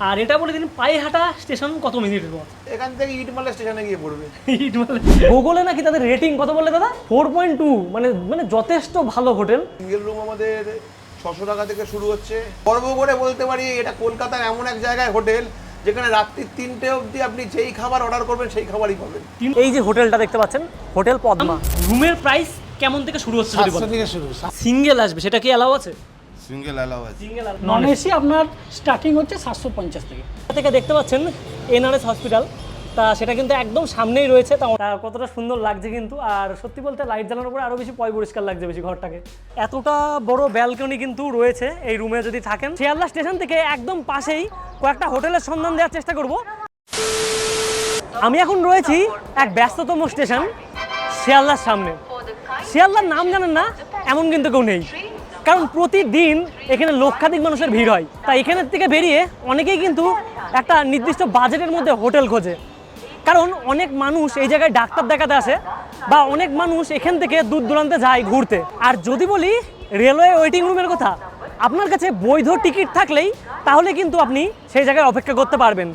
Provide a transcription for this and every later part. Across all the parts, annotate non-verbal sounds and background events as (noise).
আর এটা বলে দিন পায়েহাটা স্টেশন কত মিনিটের পথ এখান থেকে ইটমালা স্টেশনে গিয়ে পড়বে। গুগলে নাকি তাদের রেটিং কত বললে দাদা? ফোর পয়েন্ট টু মানে মানে যথেষ্ট ভালো হোটেল। সিঙ্গেল রুম আমাদের ছশো টাকা থেকে শুরু হচ্ছে। গর্ব করে বলতে পারি এটা কলকাতার এমন এক জায়গায় হোটেল যেখানে রাত্রি তিনটে অবধি আপনি যেই খাবার অর্ডার করবেন সেই খাবারই পাবেন। এই যে হোটেলটা দেখতে পাচ্ছেন হোটেল পদ্মা। রুমের প্রাইস কেমন থেকে শুরু হচ্ছে থেকে শুরু সিঙ্গেল আসবে সেটা কি অ্যালাউ আছে? সিঙ্গেল অ্যালাউ আছে। সিঙ্গেল নন এসি আপনার স্টার্টিং হচ্ছে সাতশো পঞ্চাশ থেকে। থেকে দেখতে পাচ্ছেন এনআরএস হসপিটাল তা সেটা কিন্তু একদম সামনেই রয়েছে তা তা কতটা সুন্দর লাগছে কিন্তু আর সত্যি বলতে লাইট জ্বালানোর পরে আরও বেশি পয় পরিষ্কার লাগছে বেশি ঘরটাকে। এতটা বড় ব্যালকনি কিন্তু রয়েছে এই রুমে যদি থাকেন। শিয়ালদা স্টেশন থেকে একদম পাশেই কয়েকটা হোটেলের সন্ধান দেওয়ার চেষ্টা করব। আমি এখন রয়েছি এক ব্যস্ততম স্টেশন শিয়ালদার সামনে। শিয়ালদার নাম জানেন না এমন কিন্তু কেউ নেই। কারণ প্রতিদিন এখানে লক্ষাধিক মানুষের ভিড় হয়। তাই এখানের থেকে বেরিয়ে অনেকেই কিন্তু একটা নির্দিষ্ট বাজেটের মধ্যে হোটেল খোঁজে। কারণ অনেক মানুষ এই জায়গায় ডাক্তার দেখাতে আসে বা অনেক মানুষ এখান থেকে দূর দূরান্তে যায় ঘুরতে। আর যদি বলি রেলওয়ে ওয়েটিং রুমের কথা, আপনার কাছে বৈধ টিকিট থাকলেই তাহলে কিন্তু আপনি সেই জায়গায় অপেক্ষা করতে পারবেন।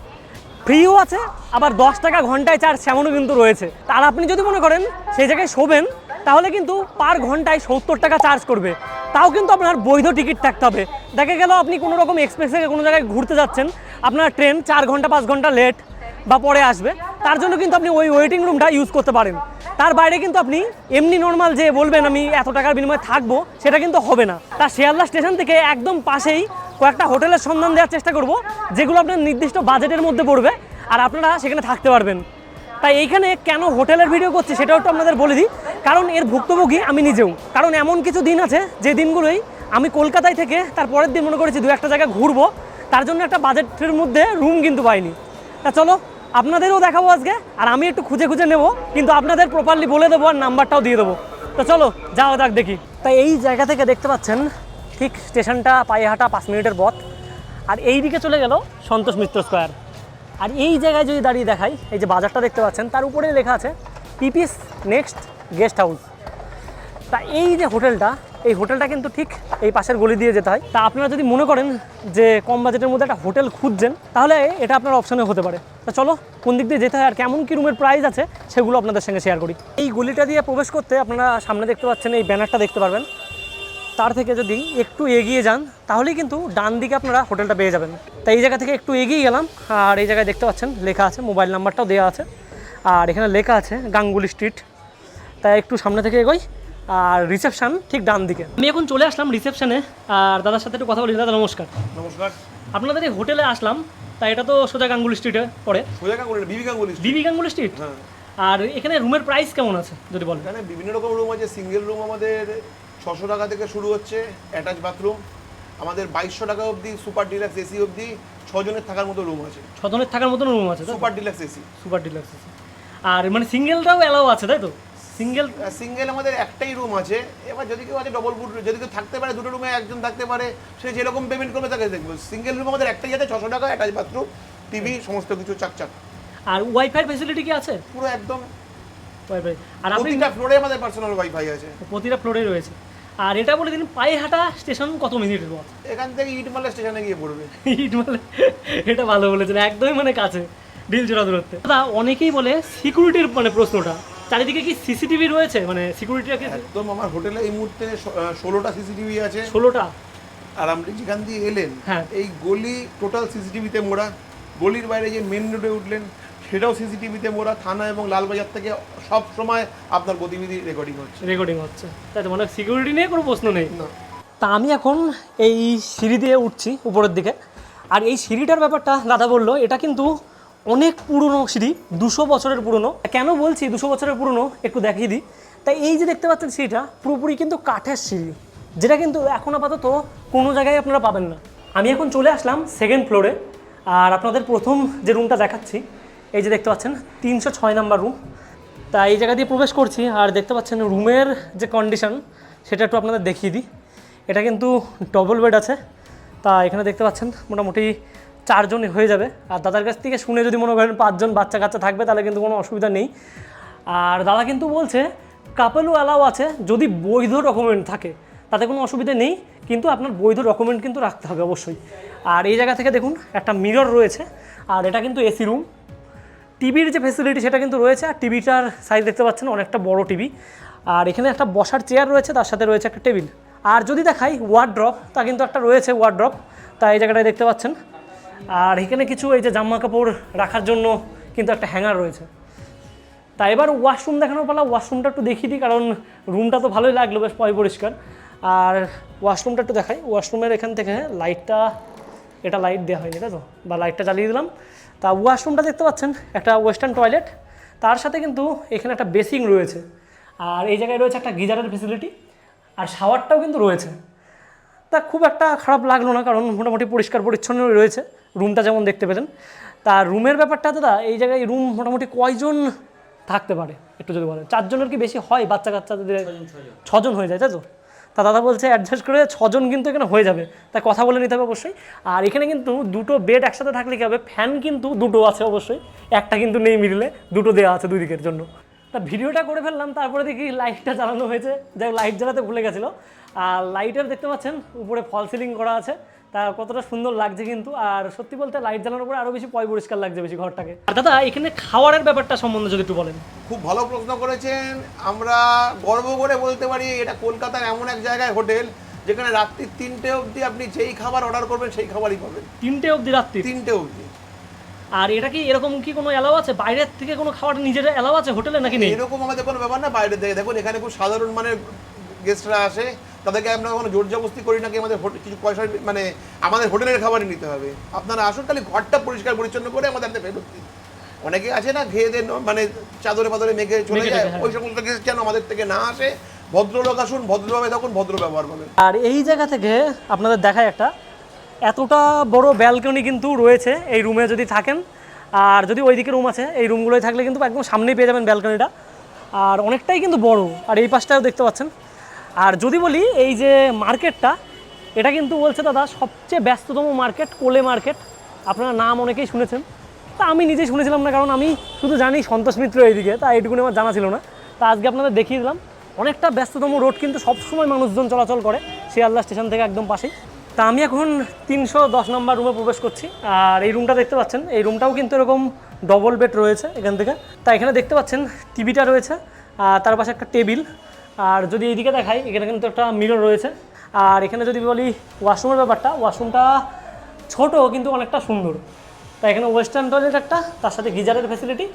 ফ্রিও আছে, আবার দশ টাকা ঘন্টায় চার্জ সেমনও কিন্তু রয়েছে। আর আপনি যদি মনে করেন সেই জায়গায় শোবেন, তাহলে কিন্তু পার ঘন্টায় সত্তর টাকা চার্জ করবে। তাও কিন্তু আপনার বৈধ টিকিট থাকতে হবে। দেখা গেল আপনি কোনো রকম এক্সপ্রেসে কোনো জায়গায় ঘুরতে যাচ্ছেন, আপনার ট্রেন চার ঘণ্টা, পাঁচ ঘণ্টা লেট বা পরে আসবে, তার জন্য কিন্তু আপনি ওই ওয়েটিং রুমটা ইউজ করতে পারেন। তার বাইরে কিন্তু আপনি এমনি নর্মাল যে বলবেন আমি এত টাকার বিনিময়ে থাকব, সেটা কিন্তু হবে না। তার শিয়ালদা স্টেশন থেকে একদম পাশেই কয়েকটা হোটেলের সন্ধান দেওয়ার চেষ্টা করব, যেগুলো আপনার নির্দিষ্ট বাজেটের মধ্যে পড়বে, আর আপনারা সেখানে থাকতে পারবেন। তাই এইখানে কেন হোটেলের ভিডিও করছি সেটাও একটু আপনাদের বলে দিই। কারণ এর ভুক্তভোগী আমি নিজেও। কারণ এমন কিছু দিন আছে যে দিনগুলোই আমি কলকাতায় থেকে তার পরের দিন মনে করেছি দু একটা জায়গায় ঘুরবো, তার জন্য একটা বাজেটের মধ্যে রুম কিন্তু পাইনি। তা চলো, আপনাদেরও দেখাবো আজকে, আর আমি একটু খুঁজে খুঁজে নেব, কিন্তু আপনাদের প্রপারলি বলে দেবো আর নাম্বারটাও দিয়ে দেবো। তো চলো, যাওয়া যাক দেখি। তাই এই জায়গা থেকে দেখতে পাচ্ছেন, ঠিক স্টেশনটা, পায়ে হাঁটা পাঁচ মিনিটের পথ। আর এই দিকে চলে গেল সন্তোষ মিত্র স্কোয়ার। আর এই জায়গায় যদি দাঁড়িয়ে দেখাই, এই যে বাজারটা দেখতে পাচ্ছেন, তার উপরে লেখা আছে, পিপিস নেক্সট গেস্ট হাউস। তা এই যে হোটেলটা, এই হোটেলটা কিন্তু ঠিক এই পাশের গলি দিয়ে যেতে হয়। তা আপনারা যদি মনে করেন যে কম বাজেটের মধ্যে একটা হোটেল খুঁজছেন, তাহলে এটা আপনার অপশনে হতে পারে। তা চলো, কোন দিক দিয়ে যেতে হয় আর কেমন কি রুমের প্রাইস আছে, সেগুলো আপনাদের সঙ্গে শেয়ার করি। এই গলিটা দিয়ে প্রবেশ করতে আপনারা সামনে দেখতে পাচ্ছেন, এই ব্যানারটা দেখতে পারবেন। তার থেকে যদি একটু এগিয়ে যান তাহলেই কিন্তু ডান দিকে আপনারা হোটেলটা পেয়ে যাবেন। তাই এই জায়গা থেকে একটু এগিয়ে গেলাম আর এই জায়গায় দেখতে পাচ্ছেন লেখা আছে মোবাইল নাম্বারটাও দেওয়া আছে। আর এখানে লেখা আছে গাঙ্গুলি স্ট্রিট। তাই একটু সামনে থেকে এগোই আর রিসেপশন ঠিক ডান দিকে। আমি এখন চলে আসলাম রিসেপশনে আর দাদার সাথে একটু কথা বলি। দাদা নমস্কার। নমস্কার। আপনাদের এই হোটেলে আসলাম তাই এটা তো সোজা গাঙ্গুলি স্ট্রিটে পড়ে। সোজা গাঙ্গুলি বিবি গাঙ্গুলি বিবি গাঙ্গুলি স্ট্রিট? হ্যাঁ। আর এখানে রুমের প্রাইস কেমন আছে যদি বলেন? এখানে বিভিন্ন রকম রুম আছে সিঙ্গেল রুম আমাদের ছশো টাকা থেকে শুরু হচ্ছে অ্যাটাচ বাথরুম। আমাদের বাইশশো টাকা অবধি সুপার ডিলাক্স এসি অবধি ছজনের থাকার মতো রুম আছে। ছজনের থাকার মতন রুম আছে super deluxe AC. Super deluxe AC. আর মানে সিঙ্গেলটাও অ্যালাউ আছে তাই তো? সিঙ্গেল সিঙ্গেল আমাদের একটাই রুম আছে। এবার যদি কেউ আছে ডবল বুট যদি কেউ থাকতে পারে দুটো রুমে একজন থাকতে পারে সে যেরকম পেমেন্ট করবে তাকে দেখব। সিঙ্গেল রুম আমাদের একটাই আছে ছশো টাকা অ্যাটাচ বাথরুম টিভি সমস্ত কিছু চাকচাক। আর ওয়াইফাই ফেসিলিটি কি আছে? পুরো একদম। ওয়াইফাই আর আপনি প্রতিটা ফ্লোরে আমাদের পার্সোনাল ওয়াইফাই আছে। প্রতিটা ফ্লোরে রয়েছে। আর এটা বলে দিন পায়েহাটা স্টেশন কত মিনিটের পথ এখান থেকে ইটমালা স্টেশনে গিয়ে পড়বে। (laughs) ইট বলে এটা ভালো বলেছেন একদমই মানে কাছে ডিল জোড়া দূরত্বে। দাদা অনেকেই বলে সিকিউরিটির মানে প্রশ্নটা চারিদিকে কি সিসিটিভি রয়েছে? মানে সিকিউরিটিটা কি? একদম আমার হোটেলে এই মুহূর্তে ষোলোটা সিসিটিভি আছে। ষোলোটা? আর আপনি যেখান দিয়ে এলেন হ্যাঁ। এই গলি টোটাল সিসিটিভিতে মোড়া। গলির বাইরে যে মেন রোডে উঠলেন সেটাও সিসিটিভিতে মোড়া থানা এবং লালবাজার থেকে সব সময় আপনার গতিবিধি রেকর্ডিং হচ্ছে। রেকর্ডিং হচ্ছে। তাই তো মানে সিকিউরিটি নিয়ে কোনো প্রশ্ন নেই? না। তা আমি এখন এই সিঁড়ি দিয়ে উঠছি উপরের দিকে। আর এই সিঁড়িটার ব্যাপারটা দাদা বলল এটা কিন্তু অনেক পুরনো সিঁড়ি দুশো বছরের পুরনো। কেন বলছি দুশো বছরের পুরনো? একটু দেখিয়ে দিই। তাই এই যে দেখতে পাচ্ছেন সিঁড়িটা পুরোপুরি কিন্তু কাঠের সিঁড়ি যেটা কিন্তু এখন আপাতত কোনো জায়গায় আপনারা পাবেন না। আমি এখন চলে আসলাম সেকেন্ড ফ্লোরে আর আপনাদের প্রথম যে রুমটা দেখাচ্ছি এই যে দেখতে পাচ্ছেন, তিনশো ছয় নাম্বার রুম তা এই জায়গা দিয়ে প্রবেশ করছি আর দেখতে পাচ্ছেন রুমের যে কন্ডিশন সেটা একটু আপনাদের দেখিয়ে দিই। এটা কিন্তু ডবল বেড আছে। তা এখানে দেখতে পাচ্ছেন, মোটামুটি চারজনই হয়ে যাবে। আর দাদার কাছ থেকে শুনে যদি মনে করেন পাঁচজন বাচ্চা কাচ্চা থাকবে, তাহলে কিন্তু কোনো অসুবিধা নেই। আর দাদা কিন্তু বলছে কাপেলও অ্যালাও আছে, যদি বৈধ ডকুমেন্ট থাকে, তাতে কোনো অসুবিধা নেই। কিন্তু আপনার বৈধ ডকুমেন্ট কিন্তু রাখতে হবে অবশ্যই। আর এই জায়গা থেকে দেখুন, একটা মিরর রয়েছে। আর এটা কিন্তু এসি রুম টিভির যে ফেসিলিটি সেটা কিন্তু রয়েছে, আর টিভিটার সাইজ দেখতে পাচ্ছেন অনেকটা বড় টিভি। আর এখানে একটা বসার চেয়ার রয়েছে, তার সাথে রয়েছে একটা টেবিল আর যদি দেখাই ওয়ার্ড্রপ তা কিন্তু একটা রয়েছে ওয়ার্ড্রপ তা এই জায়গাটায় দেখতে পাচ্ছেন। আর এখানে কিছু এই যে জামা কাপড় রাখার জন্য কিন্তু একটা হ্যাঙ্গার রয়েছে। তা এবার ওয়াশরুম দেখানোর পালা ওয়াশরুমটা একটু দেখিয়ে দিই, কারণ রুমটা তো ভালোই লাগল, বেশ পয় পরিষ্কার। আর ওয়াশরুমটা একটু দেখাই ওয়াশরুমের এখান থেকে লাইটটা এটা লাইট দেওয়া হয়নি, তাই তো? বা লাইটটা জ্বালিয়ে দিলাম। তা ওয়াশরুমটা দেখতে পাচ্ছেন একটা ওয়েস্টার্ন টয়লেট তার সাথে কিন্তু এখানে একটা বেসিং রয়েছে। আর এই জায়গায় রয়েছে একটা গিজারের ফেসিলিটি আর শাওয়ারটাও কিন্তু রয়েছে। তা খুব একটা খারাপ লাগল না কারণ মোটামুটি পরিষ্কার পরিচ্ছন্ন রয়েছে রুমটা যেমন দেখতে পেলেন। তা রুমের ব্যাপারটা দাদা এই জায়গায় রুম মোটামুটি কয়জন থাকতে পারে? একটু যদি বলেন। চারজনের কি বেশি হয় বাচ্চা কাচ্চাদের ছজন হয়ে যায় তাই তো? তা দাদা বলছে অ্যাডজাস্ট করে ছজন কিন্তু এখানে হয়ে যাবে। তাই কথা বলে নিতে হবে অবশ্যই। আর এখানে কিন্তু দুটো বেড একসাথে থাকলে কী হবে? ফ্যান কিন্তু দুটো আছে অবশ্যই। একটা কিন্তু নেই মিডিলে দুটো দেওয়া আছে দুই দিকের জন্য। তা ভিডিওটা করে ফেললাম, তারপরে দেখি লাইটটা জ্বালানো হয়েছে। যাই লাইট জ্বালাতে ভুলে গেছিল। আর লাইটের দেখতে পাচ্ছেন, উপরে ফল সিলিং করা আছে। তা কতটা সুন্দর লাগছে কিন্তু। আর সত্যি বলতে লাইট জ্বালানোর পরে আরও বেশি পয় পরিষ্কার লাগছে বেশি ঘরটাকে। আর দাদা এখানে খাওয়ারের ব্যাপারটা সম্বন্ধে যদি একটু বলেন। খুব ভালো প্রশ্ন করেছেন। আমরা গর্ব করে বলতে পারি এটা কলকাতার এমন এক জায়গায় হোটেল যেখানে রাত্রি তিনটে অবধি আপনি যেই খাবার অর্ডার করবেন সেই খাবারই পাবেন। তিনটে অবধি রাত্রি? তিনটে অবধি। আর এটা কি এরকম কি কোনো এলাও আছে? বাইরের থেকে কোনো খাবার নিজের এলাও আছে হোটেলে নাকি নেই? এরকম আমাদের কোনো ব্যাপার না বাইরে থেকে। দেখুন এখানে খুব সাধারণ মানের গেস্টরা আসে। তাদেরকে আমরা কোনো জোর জবস্তি করি নাকি আমাদের কিছু পয়সা মানে আমাদের হোটেলের খাবারই নিতে হবে? আপনারা আসুন খালি ঘরটা পরিষ্কার পরিচ্ছন্ন করে আমাদের ফেরত দিন। অনেকে আছে না খেয়ে দেন মানে চাদরে পাদরে মেঘে চলে যায় হ্যাঁ। ওই সমস্ত গেস্ট যেন আমাদের থেকে না আসে। ভদ্রলোক আসুন ভদ্রভাবে তখন ভদ্র ব্যবহার পাবেন আর এই জায়গা থেকে আপনাদের দেখায় একটা এতটা বড় ব্যালকনি কিন্তু রয়েছে এই রুমে যদি থাকেন। আর যদি ওইদিকে রুম আছে এই রুমগুলোয় থাকলে কিন্তু একদম সামনেই পেয়ে যাবেন ব্যালকনিটা আর অনেকটাই কিন্তু বড়। আর এই পাশটাও দেখতে পাচ্ছেন আর যদি বলি এই যে মার্কেটটা, এটা কিন্তু বলছে, দাদা, সবচেয়ে ব্যস্ততম মার্কেট কোলে মার্কেট। আপনারা নাম অনেকেই শুনেছেন। তা আমি নিজেই শুনেছিলাম না, কারণ আমি শুধু জানি সন্তোষ মিত্র এইদিকে, তা এইটুকুনি আমার জানা ছিল না। তা আজকে আপনাদের দেখিয়ে দিলাম, অনেকটা ব্যস্ততম রোড কিন্তু সবসময় মানুষজন চলাচল করে শিয়ালদা স্টেশন থেকে একদম পাশেই। তা আমি এখন তিনশো দশ নম্বর রুমে প্রবেশ করছি, আর এই রুমটা দেখতে পাচ্ছেন, এই রুমটাও কিন্তু এরকম ডবল বেড রয়েছে এখান থেকে। তা এখানে দেখতে পাচ্ছেন টিভিটা রয়েছে, আর তার পাশে একটা টেবিল আর যদি এইদিকে দেখাই, এখানে কিন্তু একটা মিরর রয়েছে। আর এখানে যদি বলি ওয়াশরুমের ব্যাপারটা ওয়াশরুমটা ছোট কিন্তু অনেকটা সুন্দর। তা এখানে ওয়েস্টার্ন টয়লেট একটা, তার সাথে গিজারের ফ্যাসিলিটি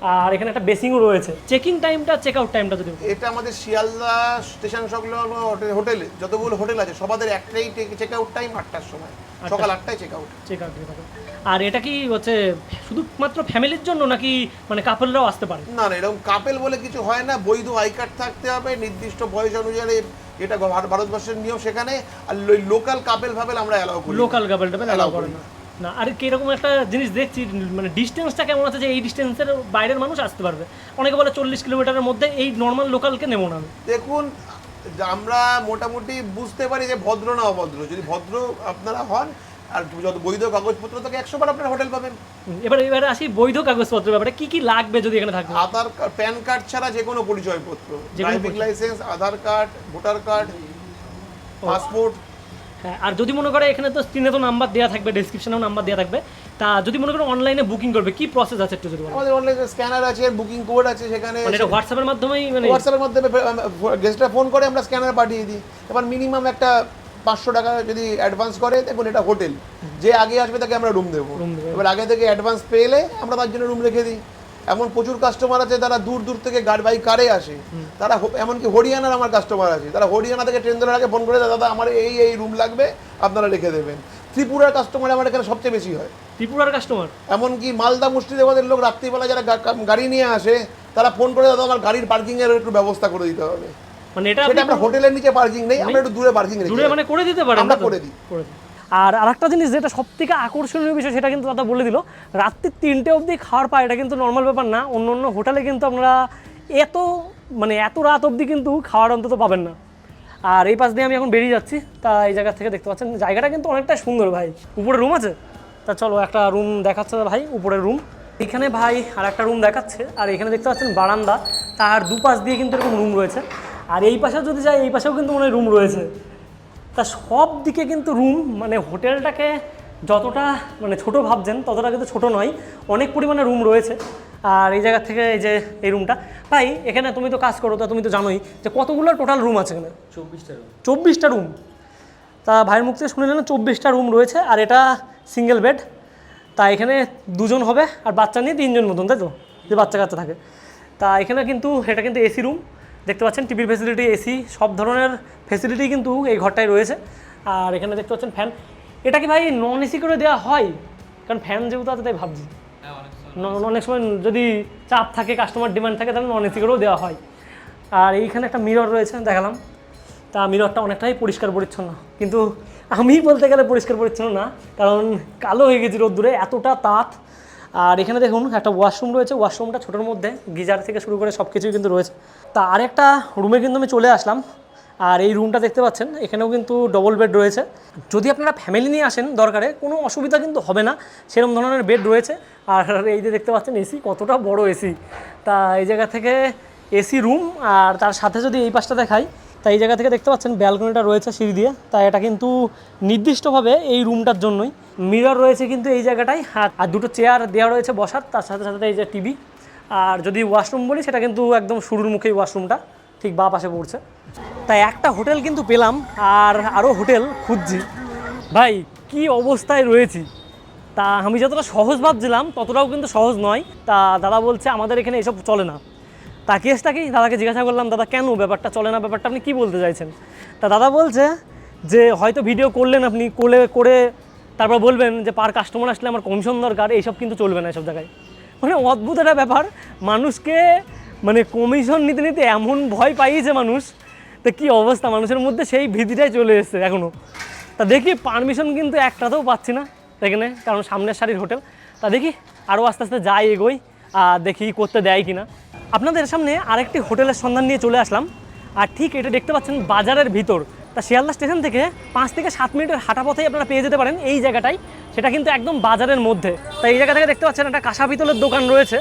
আর এখানে একটা বেসিংও রয়েছে। চেকিং টাইমটা চেক আউট টাইমটা যদি। এটা আমাদের শিয়ালদা স্টেশন সংলগ্ন হোটে- হোটেলে যতগুলো হোটেল আছে সবাদের একটাই চেক আউট টাইম আটটার সময়। সকাল আটটায় চেক আউট চেক আউট আর এটা কি হচ্ছে শুধুমাত্র ফ্যামিলির জন্য নাকি মানে কাপলরাও আসতে পারে? না না এরকম কাপেল বলে কিছু হয় না। বৈধ আই কার্ড থাকতে হবে নির্দিষ্ট বয়স অনুযায়ী এটা ভার- ভারতবর্ষের নিয়ম সেখানে। আর লোকাল কাপেল ফাপেল আমরা অ্যালাউ করি। লোকাল কাপল টাপেল Allow অ্যালাউ করি। না। না। আর কীরকম একটা জিনিস দেখছি মানে ডিস্টেন্সটা কেমন আছে যে এই ডিস্টেন্সের বাইরের মানুষ আসতে পারবে? অনেকে বলে চল্লিশ কিলোমিটারের মধ্যে এই নর্মাল লোকালকে নেব না। দেখুন আমরা মোটামুটি বুঝতে পারি যে ভদ্র না অভদ্র। যদি ভদ্র আপনারা হন আর যত বৈধ কাগজপত্র থেকে একশো বার আপনারা হোটেল পাবেন। এবারে এবারে আসি বৈধ কাগজপত্র ব্যাপারে। কি কি লাগবে যদি এখানে থাকে আধার কার্ড প্যান কার্ড ছাড়া যে কোনো পরিচয়পত্র। Driving licence Aadhaar card voter card passport হ্যাঁ আর যদি মনে করে এখানে তো স্ক্রিনে তো নাম্বার দেওয়া থাকবে ডেসক্রিপশনেও নাম্বার দেওয়া থাকবে তা যদি মনে করো অনলাইনে বুকিং করবে কি প্রসেস আছে একটু যদি আমাদের অনলাইনে স্ক্যানার আছে বুকিং কোড আছে সেখানে মানে এটা হোয়াটসঅ্যাপের মাধ্যমেই মানে হোয়াটসঅ্যাপের মাধ্যমে গেস্টরা ফোন করে আমরা স্ক্যানার পাঠিয়ে দিই। এবার মিনিমাম একটা পাঁচশো টাকা যদি অ্যাডভান্স করে দেখুন এটা হোটেল যে আগে আসবে তাকে আমরা রুম দেবো। এবার আগে থেকে অ্যাডভান্স পেলে আমরা তার জন্য রুম রেখে দিই। এমন প্রচুর কাস্টমার আছে তারা দূর দূর থেকে গাড়ি বাই কারে আসে। তারা এমনকি হরিয়ানার আমার কাস্টমার আছে। তারা হরিয়ানা থেকে ট্রেন ধরার আগে ফোন করে দাদা আমার এই এই রুম লাগবে আপনারা রেখে দেবেন। ত্রিপুরার কাস্টমার আমার এখানে সবচেয়ে বেশি হয়। ত্রিপুরার কাস্টমার এমনকি মালদা মুর্শিদাবাদের লোক রাত্রিবেলা যারা গাড়ি নিয়ে আসে তারা ফোন করে দাদা আমার গাড়ির পার্কিং এর একটু ব্যবস্থা করে দিতে হবে। মানে এটা আমরা হোটেলের নিচে পার্কিং নেই আমরা একটু দূরে পার্কিং দূরে মানে করে দিতে পারেন আমরা করে দিই। করে দিই। আর আরেকটা জিনিস যেটা সব থেকে আকর্ষণীয় বিষয়, সেটা কিন্তু দাদা বলে দিল, রাত্রি তিনটে অবধি খাওয়ার পায় এটা কিন্তু নর্মাল ব্যাপার না। অন্য অন্য হোটেলে কিন্তু আপনারা এত মানে এত রাত অবধি কিন্তু খাওয়ার অন্তত পাবেন না। আর এই পাশ দিয়ে আমি এখন বেরিয়ে যাচ্ছি। তা এই জায়গা থেকে দেখতে পাচ্ছেন, জায়গাটা কিন্তু অনেকটা সুন্দর ভাই। উপরে রুম আছে? তা চলো, একটা রুম দেখাচ্ছে ভাই উপরের রুম এখানে ভাই আর একটা রুম দেখাচ্ছে, আর এখানে দেখতে পাচ্ছেন বারান্দা। তার দুপাশ দিয়ে কিন্তু এরকম রুম রয়েছে। আর এই পাশেও যদি যাই, এই পাশেও কিন্তু মনে রুম রয়েছে। তা সব দিকে কিন্তু রুম মানে হোটেলটাকে যতটা মানে ছোট ভাবছেন ততটা কিন্তু ছোট নয় অনেক পরিমাণে রুম রয়েছে। আর এই জায়গা থেকে এই যে এই রুমটা ভাই এখানে তুমি তো কাজ করো তা তুমি তো জানোই যে কতগুলো টোটাল রুম আছে এখানে? চব্বিশটা রুম চব্বিশটা রুম তা ভাইয়ের মুখ থেকে শুনে নিলাম চব্বিশটা রুম রয়েছে আর এটা সিঙ্গেল বেড তা এখানে দুজন হবে আর বাচ্চা নিয়ে তিনজন মতন তাই তো? যে বাচ্চা কাচ্চা থাকে। তা এখানে কিন্তু এটা কিন্তু এসি রুম দেখতে পাচ্ছেন টিভির ফেসিলিটি এসি সব ধরনের ফেসিলিটি কিন্তু এই ঘরটায় রয়েছে। আর এখানে দেখতে পাচ্ছেন ফ্যান এটা কি ভাই নন এসি করে দেওয়া হয়? কারণ ফ্যান যেহেতু আছে তাই ভাবছি। হ্যাঁ অনেক সময় যদি চাপ থাকে কাস্টমার ডিমান্ড থাকে তাহলে নন এসি করেও দেওয়া হয়। আর এইখানে একটা মিরর রয়েছে দেখালাম। তা মিররটা অনেকটাই পরিষ্কার পরিচ্ছন্ন। কিন্তু আমি বলতে গেলে পরিষ্কার পরিচ্ছন্ন না কারণ কালো হয়ে গেছি রোদ্দুরে এতটা তাপ আর এখানে দেখুন একটা ওয়াশরুম রয়েছে, ওয়াশরুমটা ছোটোর মধ্যে, গিজার থেকে শুরু করে সব কিছুই কিন্তু রয়েছে। তা আরেকটা রুমে কিন্তু আমি চলে আসলাম, আর এই রুমটা দেখতে পাচ্ছেন, এখানেও কিন্তু ডবল বেড রয়েছে। যদি আপনারা ফ্যামিলি নিয়ে আসেন দরকারে, কোনো অসুবিধা কিন্তু হবে না সেরকম ধরনের বেড রয়েছে। আর এই যে দেখতে পাচ্ছেন, এসি কতটা বড় এসি। তা এই জায়গা থেকে এসি রুম, আর তার সাথে যদি এই পাশটা দেখাই, তা এই জায়গা থেকে দেখতে পাচ্ছেন, ব্যালকনিটা রয়েছে সিঁড়ি দিয়ে। তাই এটা কিন্তু নির্দিষ্টভাবে এই রুমটার জন্যই। মিরর রয়েছে কিন্তু এই জায়গাটায়, আর- আর দুটো চেয়ার দেওয়া রয়েছে বসার, তার সাথে সাথে এই যে টিভি। আর যদি ওয়াশরুম বলি, সেটা কিন্তু একদম শুরুর মুখেই ওয়াশরুমটা, ঠিক বা পাশে পড়ছে। তাই একটা হোটেল কিন্তু পেলাম, আর আরও হোটেল খুঁজছি। ভাই, কি অবস্থায় রয়েছি? তা আমি যতটা সহজ ভাবছিলাম, ততটাও কিন্তু সহজ নয়। তা দাদা বলছে, আমাদের এখানে এসব চলে না। তা কেসটা কি দাদাকে জিজ্ঞাসা করলাম, দাদা, কেন ব্যাপারটা চলে না? ব্যাপারটা আপনি কি বলতে চাইছেন? তা দাদা বলছে যে, হয়তো ভিডিও করলেন আপনি করে করে তারপর বলবেন যে, পার কাস্টমার আসলে আমার কমিশন দরকার। এইসব কিন্তু চলবে না এসব জায়গায়। মানে অদ্ভুত একটা ব্যাপার। মানুষকে মানে কমিশন নিতে নিতে এমন ভয় পাইয়েছে মানুষ তা কী অবস্থা? মানুষের মধ্যে সেই ভীতিটাই চলে এসেছে এখনও তা দেখি পারমিশন কিন্তু একটাতেও পাচ্ছি না এখানে, কারণ সামনের সারির হোটেল তা দেখি আরও আস্তে আস্তে যাই, এগোই আর দেখি করতে দেয় কি না আপনাদের সামনে আরেকটি হোটেলের সন্ধান নিয়ে চলে আসলাম। আর ঠিক এটা দেখতে পাচ্ছেন বাজারের ভিতর। তা শিয়ালদা স্টেশন থেকে পাঁচ থেকে সাত মিনিটের হাঁটা পথেই আপনারা পেয়ে যেতে পারেন এই জায়গাটাই। সেটা কিন্তু একদম বাজারের মধ্যে। তাই এই জায়গা থেকে দেখতে পাচ্ছেন একটা কাঁসা পিতলের দোকান রয়েছে।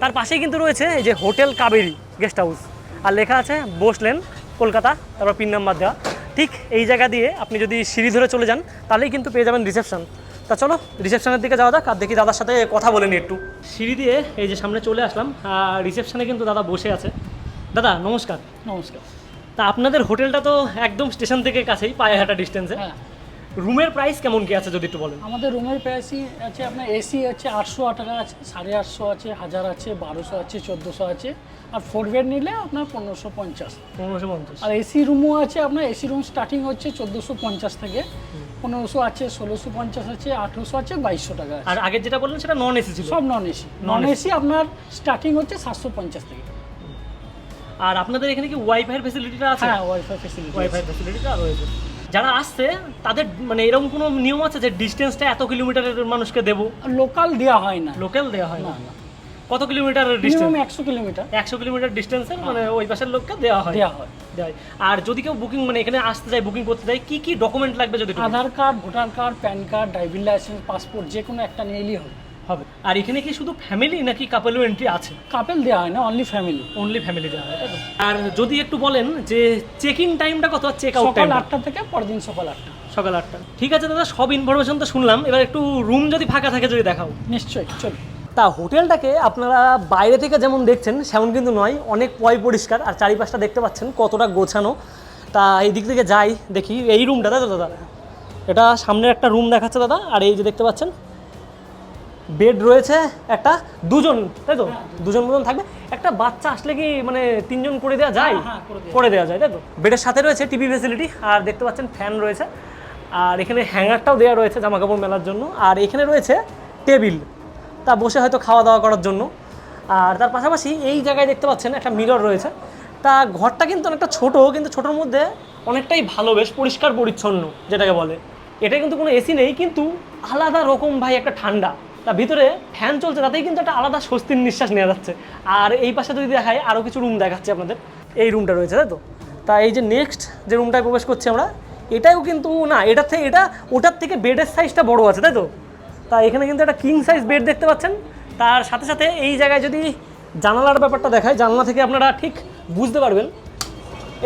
তার পাশেই কিন্তু রয়েছে এই যে হোটেল কাবেরি গেস্ট হাউস। আর লেখা আছে বসলেন, কলকাতা, তারপর পিন নাম্বার দেওয়া। ঠিক এই জায়গা দিয়ে আপনি যদি সিঁড়ি ধরে চলে যান, তাহলেই কিন্তু পেয়ে যাবেন রিসেপশন। তা চলো, রিসেপশনের দিকে যাওয়া যাক আর দেখি দাদার সাথে কথা বলে নিই একটু। সিঁড়ি দিয়ে এই যে সামনে চলে আসলাম রিসেপশনে কিন্তু দাদা বসে আছে। দাদা, নমস্কার। নমস্কার। তা আপনাদের হোটেলটা তো একদম স্টেশন থেকে কাছেই পায়ে হাঁটা ডিস্টেন্সে হ্যাঁ। রুমের প্রাইস কেমন কি আছে যদি একটু বলেন? আমাদের রুমের প্রাইসই আছে আপনার এসি আছে আটশো টাকা আছে সাড়ে আটশো আছে হাজার আছে বারোশো আছে চোদ্দোশো আছে আর ফোর বেড নিলে আপনার পনেরোশো পঞ্চাশ। পনেরোশো পঞ্চাশ। আর এসি রুমও আছে আপনার এসি রুম স্টার্টিং হচ্ছে চোদ্দোশো পঞ্চাশ থেকে। পনেরোশো আছে ষোলোশো পঞ্চাশ আছে আঠেরোশো আছে বাইশশো টাকা আর আগের যেটা বললেন সেটা নন এসি ছিল? সব নন এসি নন এসি আপনার স্টার্টিং হচ্ছে সাতশো পঞ্চাশ থেকে। আর আপনাদের এখানে কি ওয়াইফাইয়ের ফেসিলিটিটা আছে? হ্যাঁ ওয়াইফাই ফেসিলিটি ওয়াইফাই ফেসিলিটিটা রয়েছে। যারা আসছে তাদের মানে এরকম কোনো নিয়ম আছে যে ডিস্টেন্সটা এত কিলোমিটারের মানুষকে দেবো? লোকাল দেওয়া হয় না। লোকাল দেওয়া হয় না। কত কিলোমিটার ডিস্টেন্স একশো কিলোমিটার একশো কিলোমিটার ডিস্টেন্সের মানে ওই পাশের লোককে দেওয়া হয়। দেওয়া হয়। দেওয়া হয়। আর যদি কেউ বুকিং মানে এখানে আসতে চায় বুকিং করতে চায় কি কি ডকুমেন্ট লাগবে যদি Aadhaar card voter card PAN card driving licence passport যে কোনো একটা নিলেই হবে। হবে। আর এখানে কি শুধু ফ্যামিলি নাকি কাপেলও এন্ট্রি আছে? কাপেল দেওয়া হয় না অনলি ফ্যামিলি অনলি ফ্যামিলি দেওয়া হয় আর যদি একটু বলেন যে চেকিং টাইমটা কত চেক আউট সকাল টাইম আটটা থেকে পরের দিন সকাল আটটা। সকাল আটটা। ঠিক আছে দাদা সব ইনফরমেশন তো শুনলাম। এবার একটু রুম যদি ফাঁকা থাকে যদি দেখাও। নিশ্চয়ই চলুন তা হোটেলটাকে আপনারা বাইরে থেকে যেমন দেখছেন সেমন কিন্তু নয় অনেক পয় পরিষ্কার আর চারিপাশটা দেখতে পাচ্ছেন কতটা গোছানো। তা এই দিক থেকে যাই দেখি এই রুমটা তাই তো দাদা? এটা সামনের একটা রুম দেখাচ্ছে দাদা আর এই যে দেখতে পাচ্ছেন বেড রয়েছে একটা দুজন তাই তো? দুজন মতন থাকবে। একটা বাচ্চা আসলে কি মানে তিনজন করে দেওয়া যায়? হ্যাঁ, করে দেওয়া করে দেওয়া যায়। তাই তো? বেডের সাথে রয়েছে টিভি ফেসিলিটি আর দেখতে পাচ্ছেন ফ্যান রয়েছে। আর এখানে হ্যাঙ্গারটাও দেওয়া রয়েছে জামা কাপড় মেলার জন্য। আর এখানে রয়েছে টেবিল তা বসে হয়তো খাওয়া দাওয়া করার জন্য। আর তার পাশাপাশি এই জায়গায় দেখতে পাচ্ছেন একটা মিরর রয়েছে। তা ঘরটা কিন্তু অনেকটা ছোট কিন্তু ছোটোর মধ্যে অনেকটাই ভালো বেশ পরিষ্কার পরিচ্ছন্ন যেটাকে বলে। এটা কিন্তু কোনো এসি নেই কিন্তু আলাদা রকম ভাই একটা ঠান্ডা। তা ভিতরে ফ্যান চলছে, তাতেই কিন্তু একটা আলাদা স্বস্তির নিঃশ্বাস নেওয়া যাচ্ছে। আর এই পাশে যদি দেখায় আরও কিছু রুম দেখাচ্ছে আপনাদের। এই রুমটা রয়েছে, তাই তো? তা এই যে নেক্সট যে রুমটায় প্রবেশ করছি আমরা, এটাও কিন্তু না এটার থেকে এটা, ওটার থেকে বেডের সাইজটা বড় আছে, তাই তো? তা এখানে কিন্তু একটা কিং সাইজ বেড দেখতে পাচ্ছেন। তার সাথে সাথে এই জায়গায় যদি জানালার ব্যাপারটা দেখায়, জানালা থেকে আপনারা ঠিক বুঝতে পারবেন।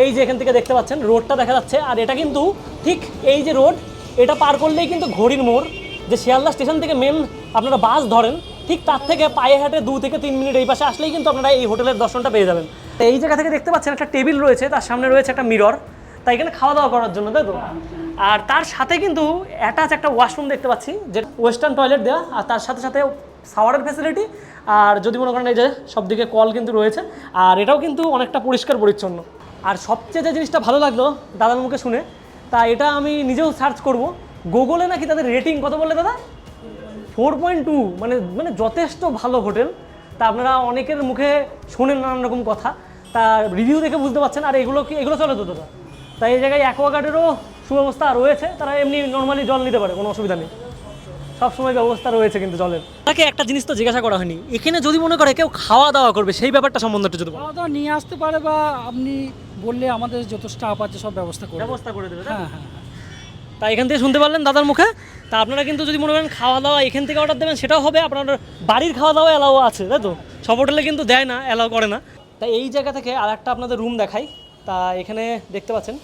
এই যে এখান থেকে দেখতে পাচ্ছেন, রোডটা দেখা যাচ্ছে। আর এটা কিন্তু ঠিক এই যে রোড, এটা পার করলেই কিন্তু ঘড়ির মোড়। যে শিয়ালদা স্টেশন থেকে মেন আপনারা বাস ধরেন, ঠিক তার থেকে পায়ে হাঁটে দু থেকে তিন মিনিট এই পাশে আসলেই কিন্তু আপনারা এই হোটেলের দর্শনটা পেয়ে যাবেন। তো এই জায়গা থেকে দেখতে পাচ্ছেন একটা টেবিল রয়েছে, তার সামনে রয়েছে একটা মিরর তাই এখানে খাওয়া দাওয়া করার জন্য, তাই তো? আর তার সাথে কিন্তু অ্যাটাচ একটা ওয়াশরুম দেখতে পাচ্ছি যে ওয়েস্টার্ন টয়লেট দেওয়া আর তার সাথে সাথে শাওয়ারের ফ্যাসিলিটি আর যদি মনে করেন এই যে সব দিকে কল কিন্তু রয়েছে, আর এটাও কিন্তু অনেকটা পরিষ্কার পরিচ্ছন্ন। আর সবচেয়ে যে জিনিসটা ভালো লাগল দাদার মুখে শুনে, তা এটা আমি নিজেও সার্চ করব। গুগলে নাকি তাদের রেটিং কত বললে দাদা? ফোর পয়েন্ট টু মানে মানে যথেষ্ট ভালো হোটেল তা আপনারা অনেকের মুখে শোনেন নানান রকম কথা তা রিভিউ দেখে বুঝতে পারছেন আর এগুলো কি এগুলো চলে তো দাদা তাই এই জায়গায় অ্যাকোয়াগার্ডেরও সুব্যবস্থা রয়েছে তারা এমনি নর্মালি জল নিতে পারে কোনো অসুবিধা নেই সব সময় ব্যবস্থা রয়েছে কিন্তু জলের তাকে একটা জিনিস তো জিজ্ঞাসা করা হয়নি এখানে যদি মনে করে কেউ খাওয়া দাওয়া করবে সেই ব্যাপারটা সম্বন্ধে একটু যদি। খাওয়া দাওয়া নিয়ে আসতে পারে বা আপনি বললে আমাদের যত স্টাফ আছে সব ব্যবস্থা করে ব্যবস্থা করে দেবে? হ্যাঁ হ্যাঁ হ্যাঁ। তা এখান থেকে শুনতে পারলেন দাদার মুখে? তা আপনারা কিন্তু যদি মনে করেন খাওয়া দাওয়া এখান থেকে অর্ডার দেবেন, সেটাও হবে। আপনার বাড়ির খাওয়া দাওয়া অ্যালাও আছে, তাই তো? সব হোটেলে কিন্তু দেয় না অ্যালাউ করে না। তা এই জায়গা থেকে আর একটা আপনাদের রুম দেখাই। তা এখানে দেখতে পাচ্ছেন,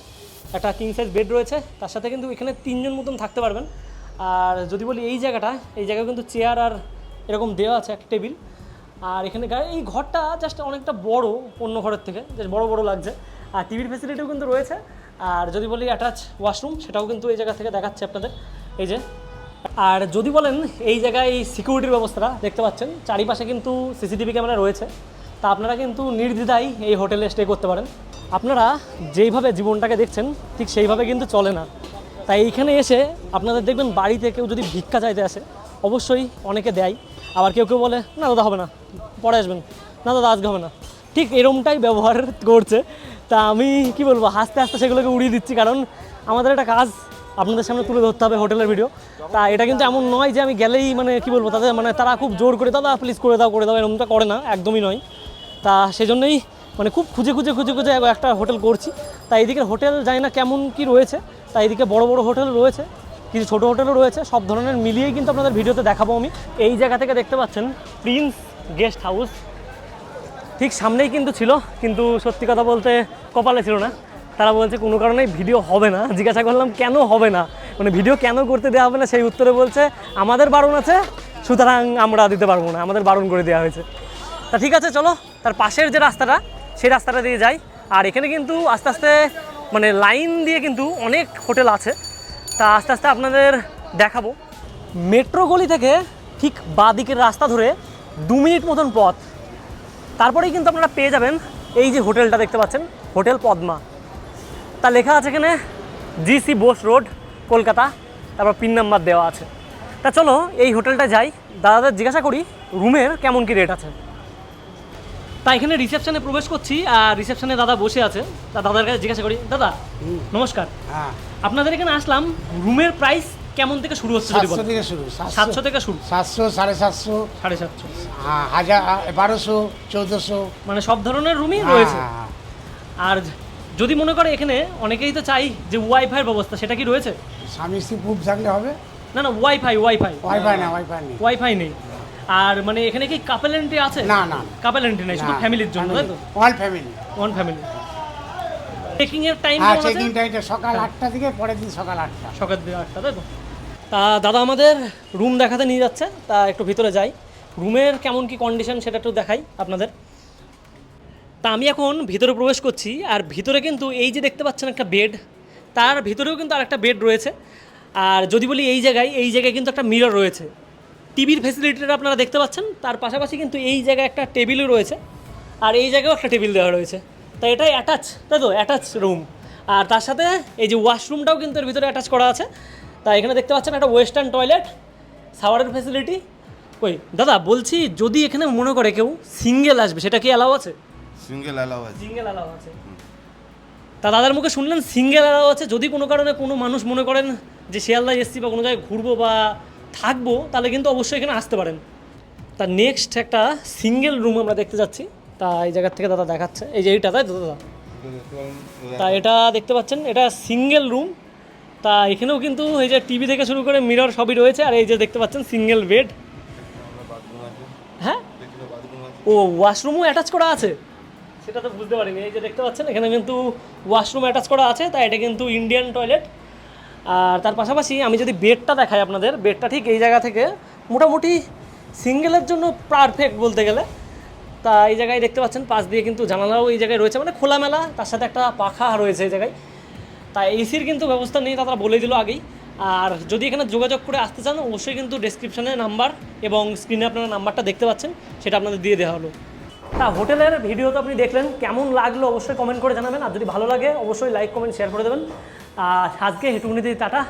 একটা কিং সাইজ বেড রয়েছে। তার সাথে কিন্তু এখানে তিনজন মতন থাকতে পারবেন। আর যদি বলি এই জায়গাটা, এই জায়গায় কিন্তু চেয়ার আর এরকম দেওয়া আছে, একটা টেবিল আর এখানে এই ঘরটা জাস্ট অনেকটা বড়, অন্য ঘরের থেকে জাস্ট বড় বড় লাগছে। আর টিভির ফেসিলিটিও কিন্তু রয়েছে। আর যদি বলি অ্যাটাচ ওয়াশরুম সেটাও কিন্তু এই জায়গা থেকে দেখাচ্ছে আপনাদের। এই যে, আর যদি বলেন এই জায়গায় এই সিকিউরিটির ব্যবস্থাটা, দেখতে পাচ্ছেন, চারিপাশে কিন্তু সিসিটিভি ক্যামেরা রয়েছে। তা আপনারা কিন্তু নির্দ্বিধায় এই হোটেলে স্টে করতে পারেন। আপনারা যেইভাবে জীবনটাকে দেখছেন, ঠিক সেইভাবে কিন্তু চলে না। তাই এইখানে এসে আপনাদের দেখবেন, বাড়িতে কেউ যদি ভিক্ষা চাইতে আসে, অবশ্যই অনেকে দেয়। আবার কেউ কেউ বলে, না দাদা, হবে না। পরে আসবেন। না দাদা, আজকে হবে না। ঠিক এরমটাই ব্যবহার করছে। তা আমি কি বলব, হাসতে হাসতে সেগুলোকে উড়িয়ে দিচ্ছি, কারণ আমাদের একটা কাজ আপনাদের সামনে তুলে ধরতে হবে হোটেলের ভিডিও তা এটা কিন্তু এমন নয় যে আমি গেলেই মানে কি বলব, তাদের মানে তারা খুব জোর করে, দাদা প্লিজ করে দাও করে দাও। এরকমটা করে না, একদমই নয়। তা সেজন্যই মানে খুব খুঁজে খুঁজে খুঁজে খুঁজে একটা হোটেল করছি। তা এইদিকে হোটেল জানি না কেমন কি রয়েছে, তা এইদিকে বড় বড় হোটেল রয়েছে, কিছু ছোটো হোটেলও রয়েছে, সব ধরনের মিলিয়েই কিন্তু আপনাদের ভিডিওতে দেখাবো আমি। এই জায়গা থেকে দেখতে পাচ্ছেন প্রিন্স গেস্ট হাউস ঠিক সামনেই কিন্তু ছিল, কিন্তু সত্যি কথা বলতে কপালে ছিল না। তারা বলছে কোনো কারণেই ভিডিও হবে না। জিজ্ঞাসা করলাম, কেন হবে না? মানে ভিডিও কেন করতে দেওয়া হবে না? সেই উত্তরে বলছে, আমাদের বারণ আছে, সুতরাং আমরা দিতে পারব না। আমাদের বারণ করে দেওয়া হয়েছে। তা ঠিক আছে, চলো। তার পাশের যে রাস্তাটা, সেই রাস্তাটা দিয়ে যাই। আর এখানে কিন্তু আস্তে আস্তে মানে লাইন দিয়ে কিন্তু অনেক হোটেল আছে। তা আস্তে আস্তে আপনাদের দেখাবো। মেট্রো গলি থেকে ঠিক বাঁ দিকের রাস্তা ধরে দু মিনিট মতন পথ। তারপরেই কিন্তু আপনারা পেয়ে যাবেন এই যে হোটেলটা দেখতে পাচ্ছেন হোটেল পদ্মা। তা লেখা আছে এখানে জিসি বোস রোড কলকাতা। তারপর পিন নাম্বার দেওয়া আছে। তা চলো এই হোটেলটা যাই। দাদাদের জিজ্ঞাসা করি রুমের কেমন কি রেট আছে? তা এখানে রিসেপশনে প্রবেশ করছি আর রিসেপশনে দাদা বসে আছে। তা দাদার কাছে জিজ্ঞাসা করি দাদা নমস্কার। হ্যাঁ। আপনাদের এখানে আসলাম রুমের প্রাইস কেমন থেকে শুরু হচ্ছে সাতশো থেকে শুরু সাতশো। থেকে শুরু? সাতশো সাড়ে সাতশো। সাড়ে সাতশো। হ্যাঁ, হাজার বারোশো চৌদ্দশো। মানে সব ধরনের রুমই হ্যাঁ, রয়েছে আর যদি মনে করে এখানে অনেকেই তো চাই যে ওয়াইফাইয়ের ব্যবস্থা সেটা কি রয়েছে? স্বামী স্ত্রী প্রুফ থাকলে হবে। না না ওয়াইফাই ওয়াইফাই ওয়াইফাই না ওয়াইফাই নেই। ওয়াইফাই নেই। আর মানে এখানে কি কাপেল এন্ট্রি আছে? না না কাপেল এন্ট্রি নেই শুধু ফ্যামিলির জন্য তাই তো? All family one family checking এর টাইম হ্যাঁ আছে? চেকিং টাইমটা সকাল আটটা থেকে পরের দিন সকাল আটটা। সকাল দিয়ে আটটা তাই তো? তা দাদা আমাদের রুম দেখাতে নিয়ে যাচ্ছে, তা একটু ভিতরে যাই। রুমের কেমন কি কন্ডিশন সেটা একটু দেখাই আপনাদের। তা আমি এখন ভিতরে প্রবেশ করছি, আর ভিতরে কিন্তু এই যে দেখতে পাচ্ছেন একটা বেড তার ভিতরেও কিন্তু আরেকটা বেড রয়েছে। আর যদি বলি এই জায়গায় এই জায়গায় কিন্তু একটা মিরর রয়েছে। টিভির ফেসিলিটিটা আপনারা দেখতে পাচ্ছেন, তার পাশাপাশি কিন্তু এই জায়গায় একটা টেবিলও রয়েছে, আর এই জায়গায়ও একটা টেবিল দেওয়া রয়েছে। তাই এটাই অ্যাটাচ তাই তো? অ্যাটাচ রুম আর তার সাথে এই যে ওয়াশরুমটাও কিন্তু এর ভিতরে অ্যাটাচ করা আছে। তা এখানে দেখতে পাচ্ছেন একটা ওয়েস্টার্ন টয়লেট শাওয়ারের ফেসিলিটি ওই দাদা বলছি যদি এখানে মনে করে কেউ সিঙ্গেল আসবে সেটা কি অ্যালাউ আছে? সিঙ্গেল অ্যালাউ আছে। সিঙ্গেল অ্যালাউ আছে। তা দাদার মুখে শুনলেন সিঙ্গেল অ্যালাউ আছে? যদি কোনো কারণে কোনো মানুষ মনে করেন যে শিয়ালদায় এসছি বা কোনো জায়গায় ঘুরবো বা থাকব তাহলে কিন্তু অবশ্যই এখানে আসতে পারেন। তা নেক্সট একটা সিঙ্গেল রুম আমরা দেখতে যাচ্ছি। তা এই জায়গার থেকে দাদা দেখাচ্ছে। এই যে এইটা তাই তো দাদা? তা এটা দেখতে পাচ্ছেন এটা সিঙ্গেল রুম তা এখানেও কিন্তু এই যে টিভি থেকে শুরু করে মিরর সবই রয়েছে, আর এই যে দেখতে পাচ্ছেন সিঙ্গেল বেড। হ্যাঁ? ও ওয়াশরুমও অ্যাটাচ করা আছে। সেটা তো বুঝতে পারিনি। এই যে দেখতে পাচ্ছেন, এখানে কিন্তু ওয়াশরুম অ্যাটাচ করা আছে তাই এটা কিন্তু ইন্ডিয়ান টয়লেট আর তার পাশাপাশি আমি যদি বেডটা দেখাই আপনাদের বেডটা ঠিক এই জায়গা থেকে, মোটামুটি সিঙ্গেলের জন্য পারফেক্ট বলতে গেলে। তা এই জায়গায় দেখতে পাচ্ছেন, পাশ দিয়ে কিন্তু জানালাও এই জায়গায় রয়েছে মানে খোলামেলা, তার সাথে একটা পাখা রয়েছে এই জায়গায়। তাই এসির কিন্তু ব্যবস্থা নেই, তারা বলে দিল আগেই। আর যদি এখানে যোগাযোগ করে আসতে চান, অবশ্যই কিন্তু ডিসক্রিপশানে নাম্বার এবং স্ক্রিনে আপনারা নাম্বারটা দেখতে পাচ্ছেন, সেটা আপনাদের দিয়ে দেওয়া হলো। তা হোটেলের ভিডিও তো আপনি দেখলেন, কেমন লাগল অবশ্যই কমেন্ট করে জানাবেন, আর যদি ভালো লাগে, অবশ্যই লাইক কমেন্ট শেয়ার করে দেবেন। আর আজকে দিদি, টাটা।